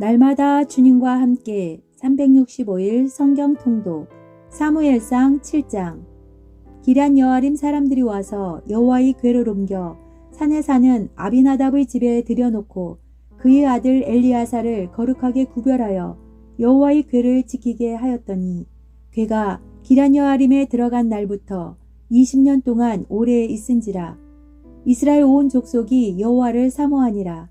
날마다 주님과 함께 365일 성경 통독 사무엘상 7장. 기란 여아림 사람들이 와서 여호와의 궤를 옮겨 산에 사는 아비나답의 집에 들여놓고 그의 아들 엘리야사를 거룩하게 구별하여 여호와의 궤를 지키게 하였더니 궤가 기란 여아림에 들어간 날부터 20년 동안 오래 있은지라. 이스라엘 온 족속이 여호와를 사모하니라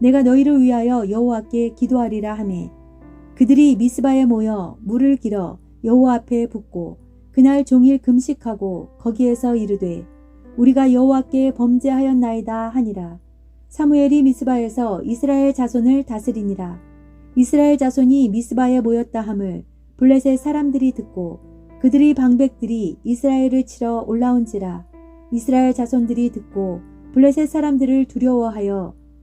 내가 너희를 위하여 여호와께 기도하리라 하매 그들이 미스바에 모여 물을 길어 여호와 앞에 붓고 그날 종일 금식하고 거기에서 이르되 우리가 여호와께 범죄하였나이다 하니라. 사무엘이 미스바에서 이스라엘 자손을 다스리니라. 이스라엘 자손이 미스바에 모였다 함을 블레셋 사람들이 듣고 그들의 방백들이 이스라엘을 치러 올라온지라. 이스라엘 자손들이 듣고 블레셋 사람들을 두려워하여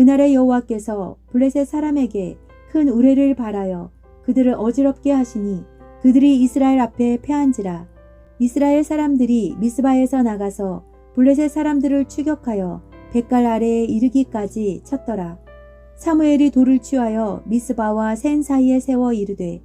그날의 여호와께서 블레셋 사람에게 큰 우레를 발하여 그들을 어지럽게 하시니 그들이 이스라엘 앞에 패한지라 이스라엘 사람들이 미스바에서 나가서 블레셋 사람들을 추격하여 백갈 아래에 이르기까지 쳤더라. 사무엘이 돌을 취하여 미스바와 센 사이에 세워 이르되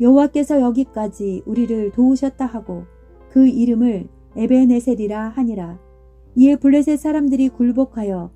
여호와께서 여기까지 우리를 도우셨다 하고 그 이름을 에베네셀이라 하니라. 이에 블레셋 사람들이 굴복하여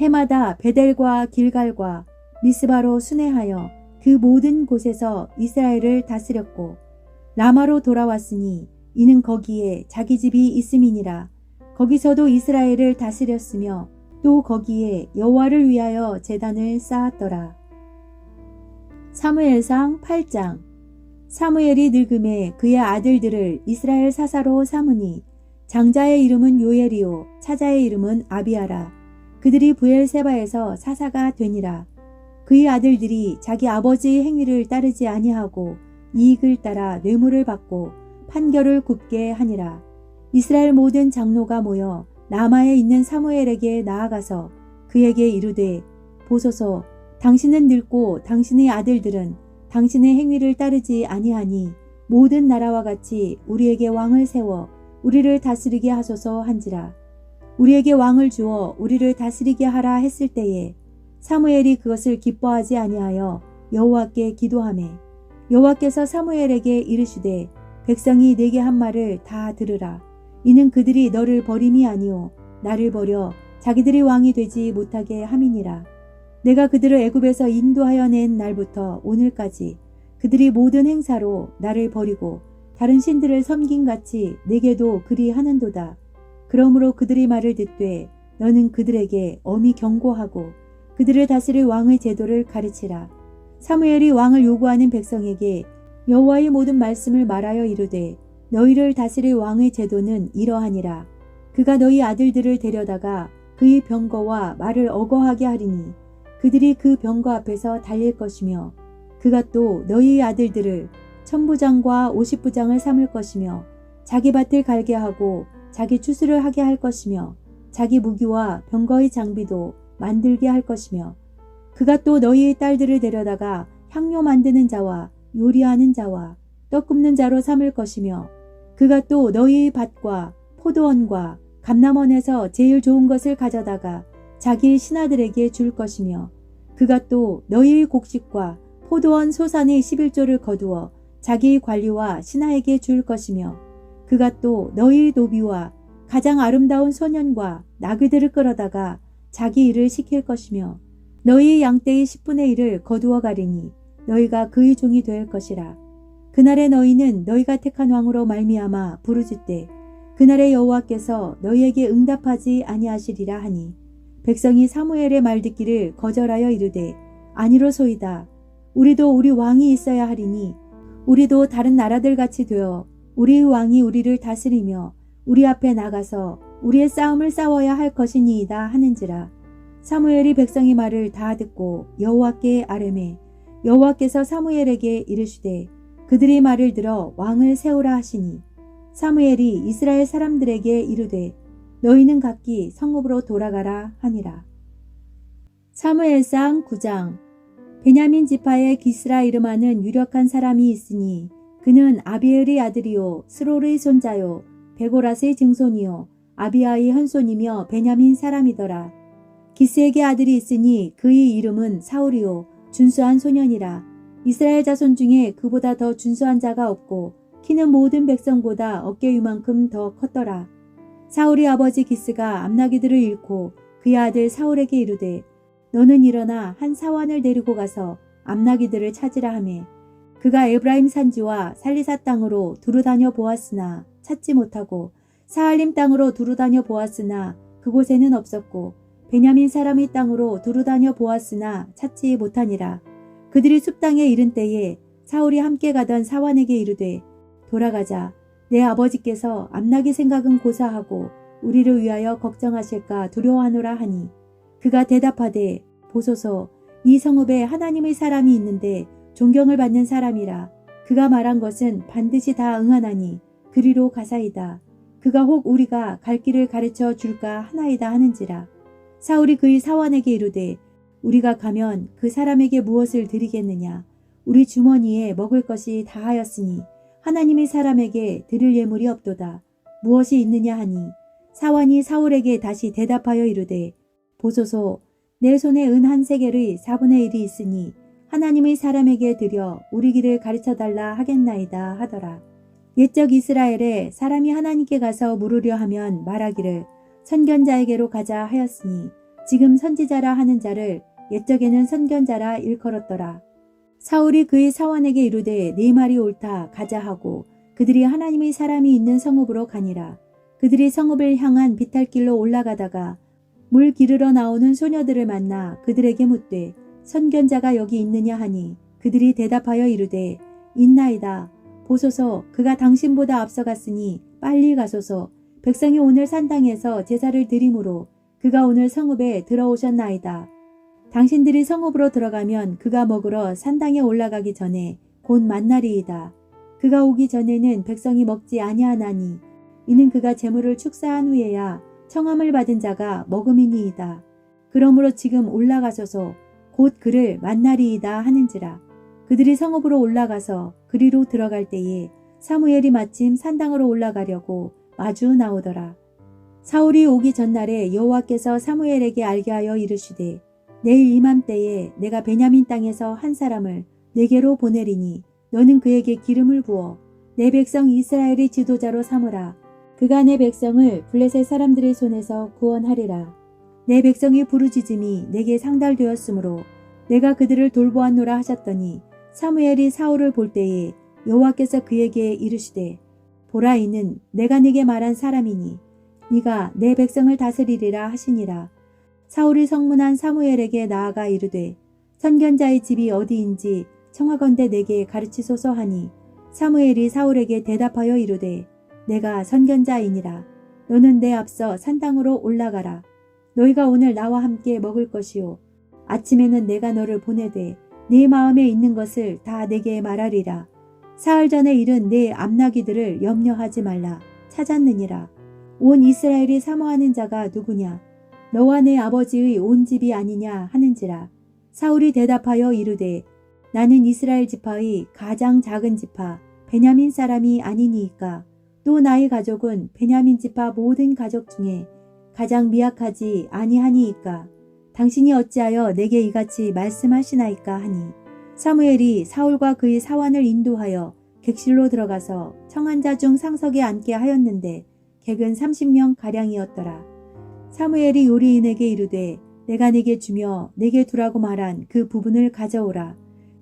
해마다 베델과 길갈과 미스바로 순회하여 그 모든 곳에서 이스라엘을 다스렸고 라마로 돌아왔으니 이는 거기에 자기 집이 있음이니라. 거기서도 이스라엘을 다스렸으며 또 거기에 여호와를 위하여 제단을 쌓았더라. 사무엘상 8장. 사무엘이 늙음에 그의 아들들을 이스라엘 사사로 삼으니 장자의 이름은 요엘이요 차자의 이름은 아비아라 그들이 부엘세바에서 사사가 되니라. 그의 아들들이 자기 아버지의 행위를 따르지 아니하고 이익을 따라 뇌물을 받고 판결을 굽게 하니라. 이스라엘 모든 장로가 모여 라마에 있는 사무엘에게 나아가서 그에게 이르되 보소서 당신은 늙고 당신의 아들들은 당신의 행위를 따르지 아니하니 모든 나라와 같이 우리에게 왕을 세워 우리를 다스리게 하소서 한지라 우리에게 왕을 주어 우리를 다스리게 하라 했을 때에 사무엘이 그것을 기뻐하지 아니하여 여호와께 기도하매 여호와께서 사무엘에게 이르시되 백성이 내게 한 말을 다 들으라 이는 그들이 너를 버림이 아니오 나를 버려 자기들이 왕이 되지 못하게 함이니라 내가 그들을 애굽에서 인도하여 낸 날부터 오늘까지 그들이 모든 행사로 나를 버리고 다른 신들을 섬긴 같이 내게도 그리 하는도다. 그러므로 그들이 말을 듣되 너는 그들에게 엄히 경고하고 그들을 다스릴 왕의 제도를 가르치라. 사무엘이 왕을 요구하는 백성에게 여호와의 모든 말씀을 말하여 이르되 너희를 다스릴 왕의 제도는 이러하니라. 그가 너희 아들들을 데려다가 그의 병거와 말을 어거하게 하리니 그들이 그 병거 앞에서 달릴 것이며 그가 또 너희 아들들을 천부장과 오십부장을 삼을 것이며 자기 밭을 갈게 하고 자기 추수를 하게 할 것이며 자기 무기와 병거의 장비도 만들게 할 것이며 그가 또 너희의 딸들을 데려다가 향료 만드는 자와 요리하는 자와 떡 굽는 자로 삼을 것이며 그가 또 너희의 밭과 포도원과 감남원에서 제일 좋은 것을 가져다가 자기의 신하들에게 줄 것이며 그가 또 너희의 곡식과 포도원 소산의 11조를 거두어 자기의 관리와 신하에게 줄 것이며 그가 또 너희의 노비와 가장 아름다운 소년과 나귀들을 끌어다가 자기 일을 시킬 것이며 너희의 양떼의 10분의 1을 거두어 가리니 너희가 그의 종이 될 것이라. 그날에 너희는 너희가 택한 왕으로 말미암아 부르짖되 그날에 여호와께서 너희에게 응답하지 아니하시리라 하니 백성이 사무엘의 말 듣기를 거절하여 이르되 아니로소이다. 우리도 우리 왕이 있어야 하리니 우리도 다른 나라들 같이 되어 우리의 왕이 우리를 다스리며 우리 앞에 나가서 우리의 싸움을 싸워야 할 것이니이다 하는지라. 사무엘이 백성의 말을 다 듣고 여호와께 아뢰매 여호와께서 사무엘에게 이르시되 그들의 말을 들어 왕을 세우라 하시니 사무엘이 이스라엘 사람들에게 이르되 너희는 각기 성읍으로 돌아가라 하니라. 사무엘상 9장 베냐민 지파의 기스라 이름하는 유력한 사람이 있으니 그는 아비엘의 아들이요 스롤의 손자요 베고라스의 증손이요 아비아의 현손이며 베냐민 사람이더라. 기스에게 아들이 있으니 그의 이름은 사울이요 준수한 소년이라. 이스라엘 자손 중에 그보다 더 준수한 자가 없고 키는 모든 백성보다 어깨 위만큼 더 컸더라. 사울의 아버지 기스가 암나기들을 잃고 그의 아들 사울에게 이르되 너는 일어나 한 사환을 데리고 가서 암나기들을 찾으라 하매 그가 에브라임 산지와 살리사 땅으로 두루 다녀 보았으나 찾지 못하고 사할림 땅으로 두루 다녀 보았으나 그곳에는 없었고 베냐민 사람의 땅으로 두루 다녀 보았으나 찾지 못하니라. 그들이 숲 땅에 이른 때에 사울이 함께 가던 사환에게 이르되 돌아가자. 내 아버지께서 암나기 생각은 고사하고 우리를 위하여 걱정하실까 두려워하노라 하니 그가 대답하되 보소서 이 성읍에 하나님의 사람이 있는데 존경을 받는 사람이라 그가 말한 것은 반드시 다 응하나니 그리로 가사이다. 그가 혹 우리가 갈 길을 가르쳐 줄까 하나이다 하는지라. 사울이 그의 사원에게 이르되 우리가 가면 그 사람에게 무엇을 드리겠느냐. 우리 주머니에 먹을 것이 다 하였으니 하나님의 사람에게 드릴 예물이 없도다. 무엇이 있느냐 하니 사원이 사울에게 다시 대답하여 이르되 보소서 내 손에 은 한 세겔의 4분의 1이 있으니 하나님의 사람에게 드려 우리 길을 가르쳐 달라 하겠나이다 하더라. 옛적 이스라엘에 사람이 하나님께 가서 물으려 하면 말하기를 선견자에게로 가자 하였으니 지금 선지자라 하는 자를 옛적에는 선견자라 일컬었더라. 사울이 그의 사원에게 이르되 네 말이 옳다 가자 하고 그들이 하나님의 사람이 있는 성읍으로 가니라. 그들이 성읍을 향한 비탈길로 올라가다가 물 기르러 나오는 소녀들을 만나 그들에게 묻되 선견자가 여기 있느냐 하니 그들이 대답하여 이르되 있나이다. 보소서 그가 당신보다 앞서갔으니 빨리 가소서 백성이 오늘 산당에서 제사를 드림으로 그가 오늘 성읍에 들어오셨나이다. 당신들이 성읍으로 들어가면 그가 먹으러 산당에 올라가기 전에 곧 만날이이다. 그가 오기 전에는 백성이 먹지 아니하나니 이는 그가 재물을 축사한 후에야 청함을 받은 자가 먹음이니이다. 그러므로 지금 올라가셔서 곧 그를 만나리이다 하는지라. 그들이 성읍으로 올라가서 그리로 들어갈 때에 사무엘이 마침 산당으로 올라가려고 마주 나오더라. 사울이 오기 전날에 여호와께서 사무엘에게 알게 하여 이르시되 내일 이맘때에 내가 베냐민 땅에서 한 사람을 내게로 보내리니 너는 그에게 기름을 부어 내 백성 이스라엘의 지도자로 삼으라. 그가 내 백성을 블레셋 사람들의 손에서 구원하리라. 내 백성의 부르짖음이 내게 상달되었으므로 내가 그들을 돌보았노라 하셨더니 사무엘이 사울을 볼 때에 여호와께서 그에게 이르시되 보라 이는 내가 네게 말한 사람이니 네가 내 백성을 다스리리라 하시니라. 사울이 성문한 사무엘에게 나아가 이르되 선견자의 집이 어디인지 청하건대 내게 가르치소서 하니 사무엘이 사울에게 대답하여 이르되 내가 선견자이니라. 너는 내 앞서 산당으로 올라가라. 너희가 오늘 나와 함께 먹을 것이요. 아침에는 내가 너를 보내되 네 마음에 있는 것을 다 내게 말하리라. 사흘 전에 일은 내 암나기들을 염려하지 말라. 찾았느니라. 온 이스라엘이 사모하는 자가 누구냐? 너와 내 아버지의 온 집이 아니냐 하는지라. 사울이 대답하여 이르되 나는 이스라엘 지파의 가장 작은 지파 베냐민 사람이 아니니이까 또 나의 가족은 베냐민 지파 모든 가족 중에 가장 미약하지 아니하니이까 당신이 어찌하여 내게 이같이 말씀하시나이까 하니 사무엘이 사울과 그의 사환을 인도하여 객실로 들어가서 청한 자 중 상석에 앉게 하였는데 객은 30명 가량이었더라. 사무엘이 요리인에게 이르되 내가 네게 주며 네게 두라고 말한 그 부분을 가져오라.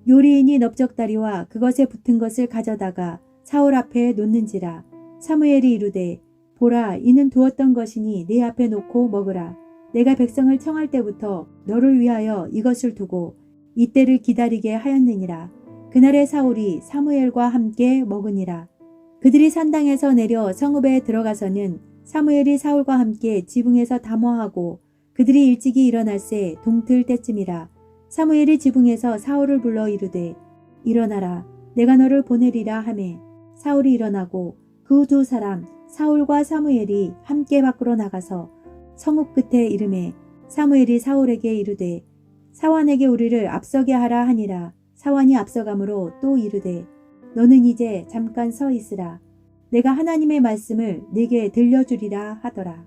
요리인이 넓적다리와 그것에 붙은 것을 가져다가 사울 앞에 놓는지라. 사무엘이 이르되 보라 이는 두었던 것이니 네 앞에 놓고 먹으라. 내가 백성을 청할 때부터 너를 위하여 이것을 두고 이때를 기다리게 하였느니라. 그날의 사울이 사무엘과 함께 먹으니라. 그들이 산당에서 내려 성읍에 들어가서는 사무엘이 사울과 함께 지붕에서 담화하고 그들이 일찍이 일어날새 동틀 때쯤이라. 사무엘이 지붕에서 사울을 불러 이르되 일어나라 내가 너를 보내리라 하매 사울이 일어나고 그 두 사람 사울과 사무엘이 함께 밖으로 나가서 성읍 끝에 이름에 사무엘이 사울에게 이르되 사환에게 우리를 앞서게 하라 하니라. 사환이 앞서가므로 또 이르되 너는 이제 잠깐 서 있으라. 내가 하나님의 말씀을 네게 들려주리라 하더라